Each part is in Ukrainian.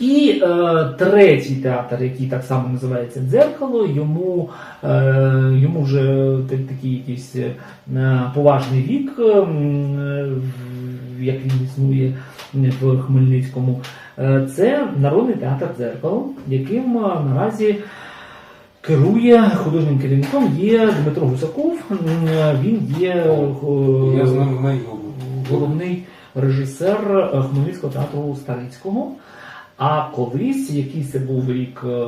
І е, третій театр, який так само називається Дзеркало, йому, е, йому вже та- такий якийсь е, поважний вік, е, е, як він існує в Хмельницькому. Е, Це Народний театр Дзеркало, яким е, наразі керує художнім керівником є Дмитро Гусаков. Е, Він є е, Я з головний режисер е, Хмельницького театру Старицького. А колись, якийсь це був рік е,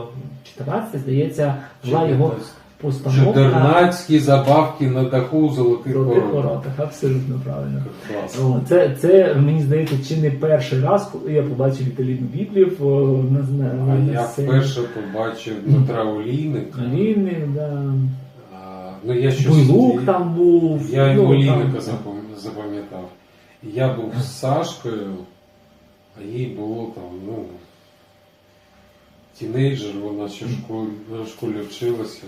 14, здається, була його постановка Чудернацькі забавки на даху золотих «Золотих ворот. воротах. Абсолютно правильно. Це, це мені здається, чи не перший раз, коли я побачив Віталіну Біблів на, на, на, А на я сцені. вперше побачив Дмитра Олійника. Лінник, да. А, Ну, я щось Буйлук там був. Я ну, Олійника запам'ятав. Я був з Сашкою, а їй було там, ну, тінейджер, вона ще в школі, в школі вчилася.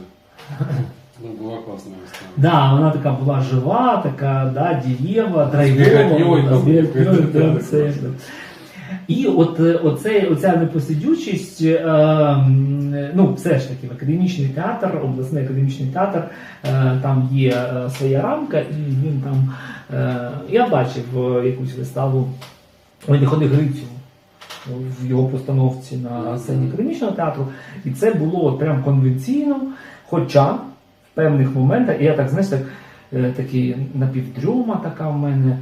Ну, була класна вистава. Да, вона така була жива, така, да, дієва, драйвова. да. І от е, оце, оця непосидючість, е, ну, все ж таки, академічний театр, обласний академічний театр, е, там є е, своя рамка, і він там. Е, я бачив е, якусь виставу Виходи Грицю в його постановці на сцені академічного театру, і це було от прям конвенційно, хоча в певних моментах, і я так, знаєш, так, е, такий напівдрюма така в мене,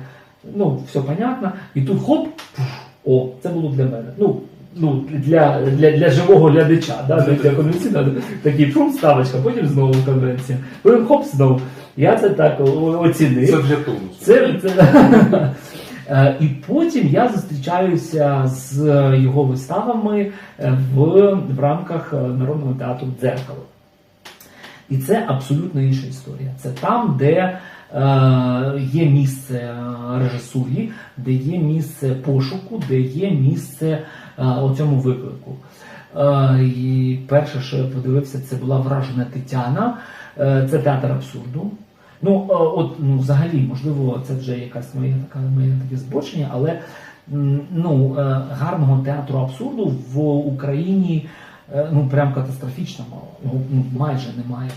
ну, все понятно, і тут хоп, о, це було для мене. Ну, ну, для, для, для живого глядача, да, для, для конвенційного, такий фум, ставочка, потім знову конвенція, потім хоп, знову. Я це так оцінив. Це для тонусу. Це, це... Е, І потім я зустрічаюся з його виставами е, в, в рамках е, Народного театру Дзеркало. І це абсолютно інша історія. Це там, де е, є місце режисурі, де є місце пошуку, де є місце е, оцьому виклику. Е, і перше, що я подивився, це була вражена Тетяна. Е, це театр абсурду. Ну, е, от, ну, взагалі, можливо, це вже якась моє така моє таке збочення, але ну, е, гарного театру абсурду в Україні е, ну, прям катастрофічно мало. Ну, майже немає.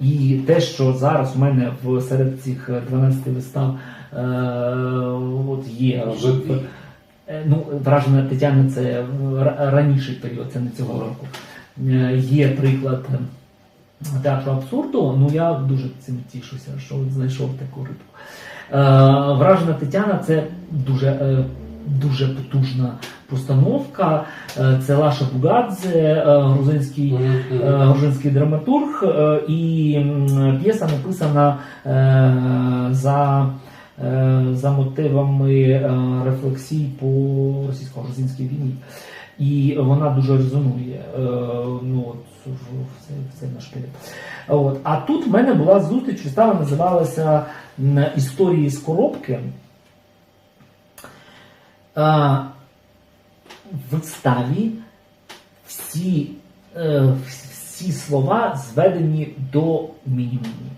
І те, що зараз у мене в серед цих 12 вистав е, от є. Ну, вражена Тетяна це раніший період, це не цього року. Є приклад театру абсурду. Ну я дуже цим тішуся, що знайшов таку рибку. Е, Вражена Тетяна це дуже, е, дуже потужна постановка. Е, Це Лаша Бугадзе, е, грузинський е, грузинський драматург, е, і п'єса написана е, за, е, за мотивами е, рефлексій по російсько-грузинській війні. І вона дуже резонує е, ну, от, в, цей, в цей наш період. От. А тут в мене була зустріч, вистава називалася Історії з коробки. Е, в виставі всі, е, всі слова зведені до мінімуму.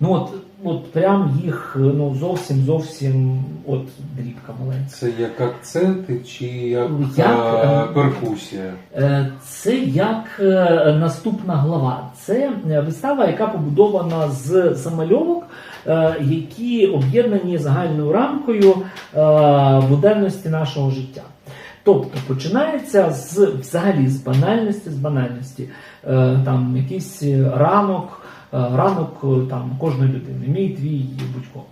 Ну от, от прям їх ну, зовсім зовсім от дрібка маленька. Це як акценти чи як, Як, е, е, перкусія? Е, Це як наступна глава. Це вистава, яка побудована з замальовок, які об'єднані загальною рамкою буденності нашого життя. Тобто починається з взагалі з банальності, з банальності. Там якийсь ранок, ранок е, там кожної людини, мій твій будь-ко.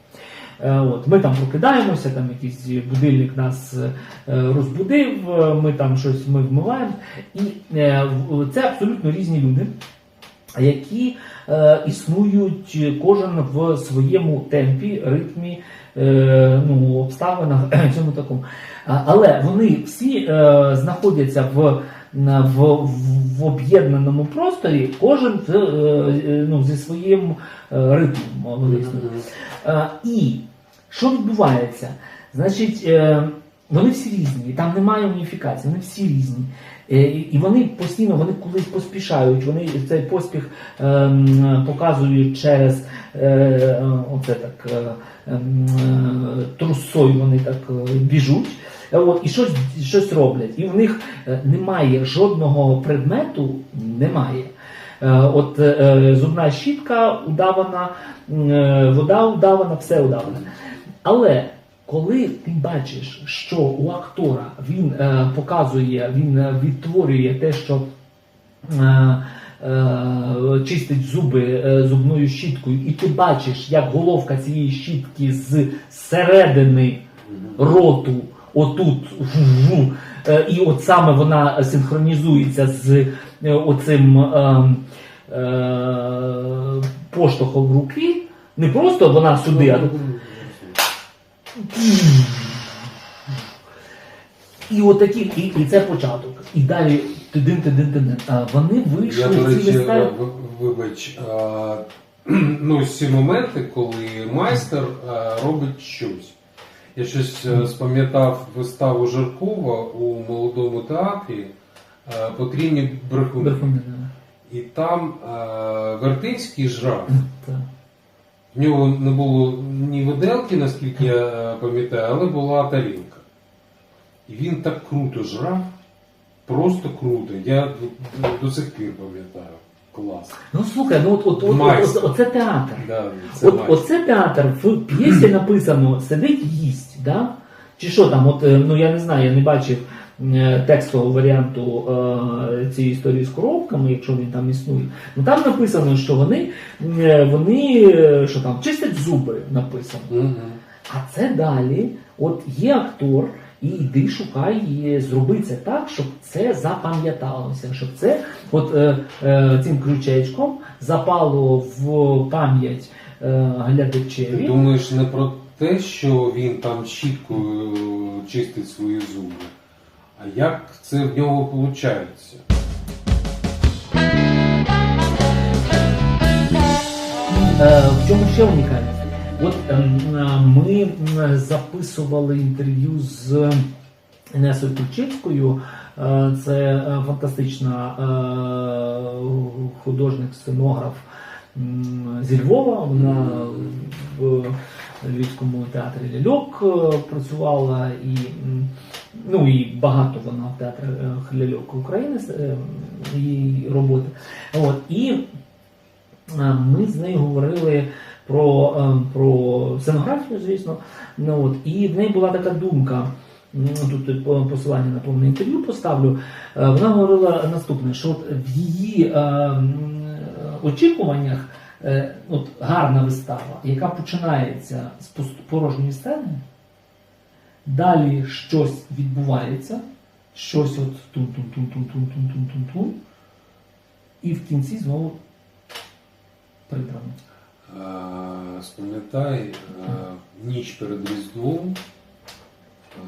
Е, От, ми там прокидаємося, там якийсь будильник нас е, розбудив, е, ми там щось ми вмиваємо. І е, це абсолютно різні люди, які е, існують кожен в своєму темпі, ритмі, е, ну, обставинах цьому такому. Але вони всі е, знаходяться в, в, в, в об'єднаному просторі, кожен е, е, ну, зі своїм е, ритмом. Е, І що відбувається? Значить, вони всі різні, там немає уніфікації, вони всі різні. І вони постійно вони колись поспішають, вони цей поспіх е, показують через е, оце так е, е, трусою вони так біжуть. От, і щось, щось роблять. І в них е, немає жодного предмету, немає. Е, От е, зубна щітка удавана, вода удавана, все удаване. Але коли ти бачиш, що у актора він показує, він відтворює те, що чистить зуби зубною щіткою, і ти бачиш, як головка цієї щітки з середини роту, отут, вжу, е, і от саме вона синхронізується з е, оцим е, е, поштовхом руки. Не просто вона сюди, а і отакі, і, і це початок. І далі тидин, тидин, тидин. А вони вийшли Я, до речі, в- вибач, а, ну, ці моменти, коли майстер а, робить щось. Я щось е, спам'ятав виставу Жаркова у молодому театрі е, потрібні брехуни. Да. І там е, Вертинський жрав. В нього не було ні виделки, наскільки я пам'ятаю, але була тарілка. І він так круто жрав, просто круто. Я до, сих пір пам'ятаю. Клас. Ну слухай, ну от, от, от, Майстер. от, оце театр. Да, це От, оце театр в п'єсі написано сидить їсть, да? Чи що там? От, е, ну я не знаю, я не бачив е, текстового варіанту е, цієї історії з коробками, якщо він там існує. Ну там написано, що вони, е, вони що там, чистять зуби, написано. Мгм. А це далі, от є актор, і йди шукай, і зроби це так, щоб це запам'яталося, щоб це от е, е, цим крючечком запало в пам'ять е, Ти думаєш не про те, що він там щіткою чистить свої зуби, а як це в нього виходить? Е, в чому ще унікальність? От ем, е, ми записували інтерв'ю з Інесою Ключицькою. Е, Це е, фантастична е, художник-сценограф зі Львова. Вона в Львівському театрі Ляльок е, працювала і, ну, і багато вона в театрі е, Ляльок України е, її роботи. От, і Е, Ми з нею говорили про, е, про сценографію, звісно. Ну, от, і в неї була така думка. Тут посилання на повне інтерв'ю поставлю. Е, Вона говорила наступне: що в її е, очікуваннях е, от гарна вистава, яка починається з порожньої сцени, далі щось відбувається, щось от тун-тун-тун-тун-тун-тун-тун-тун, і в кінці знову прибрано. Е, Спам'ятай, е, ніч перед Різдвом,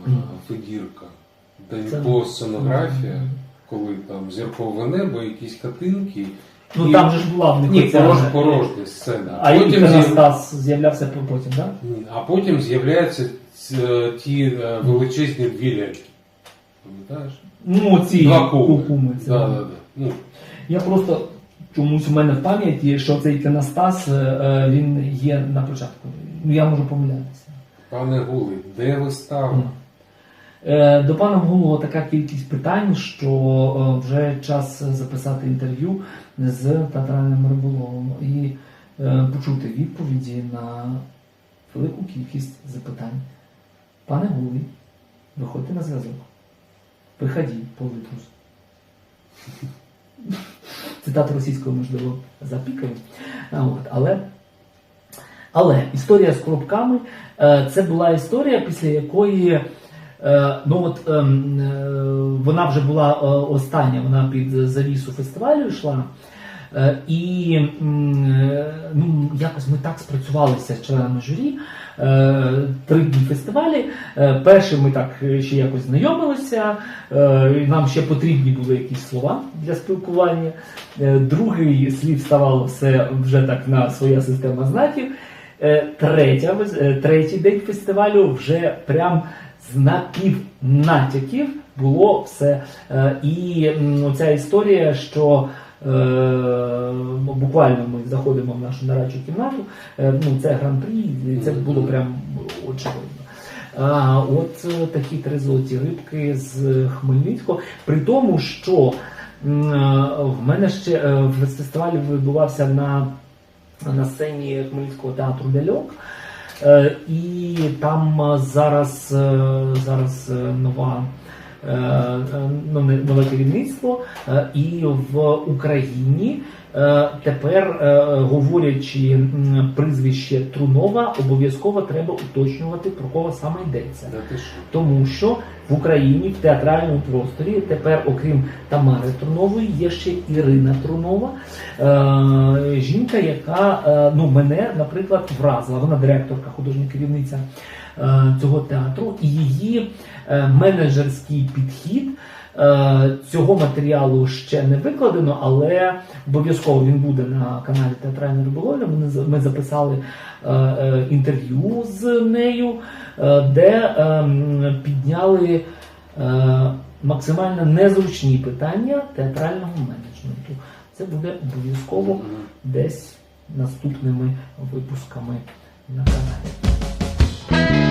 е, Федірка, День Це- по сценографія, коли там зіркове небо, якісь хатинки. Ну І- там же ж була в них Ні, оця- порож, порожня сцена. А потім, з'яв- іконостас з'являвся потім, так? Ні, а потім з'являються ц- ті е, величезні дві ляльки. Пам'ятаєш? Ну, ці Два кукуми. це. Да, да, да. Ну, Я просто чомусь у мене в пам'яті, що цей іконостас, е, е, він є на початку. Ну, я можу помилятися. пане Гули, де вистава? Ну. Е, До пана Гулова така кількість питань, що е, вже час записати інтерв'ю з театральним риболовом і е, почути відповіді на велику кількість запитань. Пане Гулі, виходьте на зв'язок. Виходіть, политрус. Цитату російською, можливо, запікаю. Але, але історія з коробками е, це була історія, після якої Е, ну от ем, е, вона вже була е, остання, вона під завісу фестивалю йшла. Е, і е, ну, якось ми так спрацювалися з членами журі. Е, три дні фестивалі. Е, перший ми так ще якось знайомилися. Е, нам ще потрібні були якісь слова для спілкування. Е, другий слів ставало все вже так на своя система знаків. Е, Третя, е, третій день фестивалю вже прям з напівнатяків було все. Е, І м, оця історія, що е, буквально ми заходимо в нашу нарадчу кімнату, е, ну це гран-прі, це було прям очевидно. А, от такі три золоті рибки з Хмельницького. При тому, що в мене ще фестиваль відбувався на, на сцені Хмельницького театру Дельок. Е, І там е, зараз, е, зараз нова. ну, нове керівництво, і в Україні тепер, е, говорячи прізвище Трунова, обов'язково треба уточнювати про кого саме йдеться. Тому що в Україні в театральному просторі тепер, окрім Тамари Трунової, є ще Ірина Трунова, е, жінка, яка е, ну, мене, наприклад, вразила. Вона директорка, художня керівниця е, цього театру, і її е, менеджерський підхід. Е, Цього матеріалу ще не викладено, але обов'язково він буде на каналі Театральна риболовля. Ми, записали е, е, інтерв'ю з нею, де підняли максимально незручні питання театрального менеджменту. Це буде обов'язково десь наступними випусками на каналі.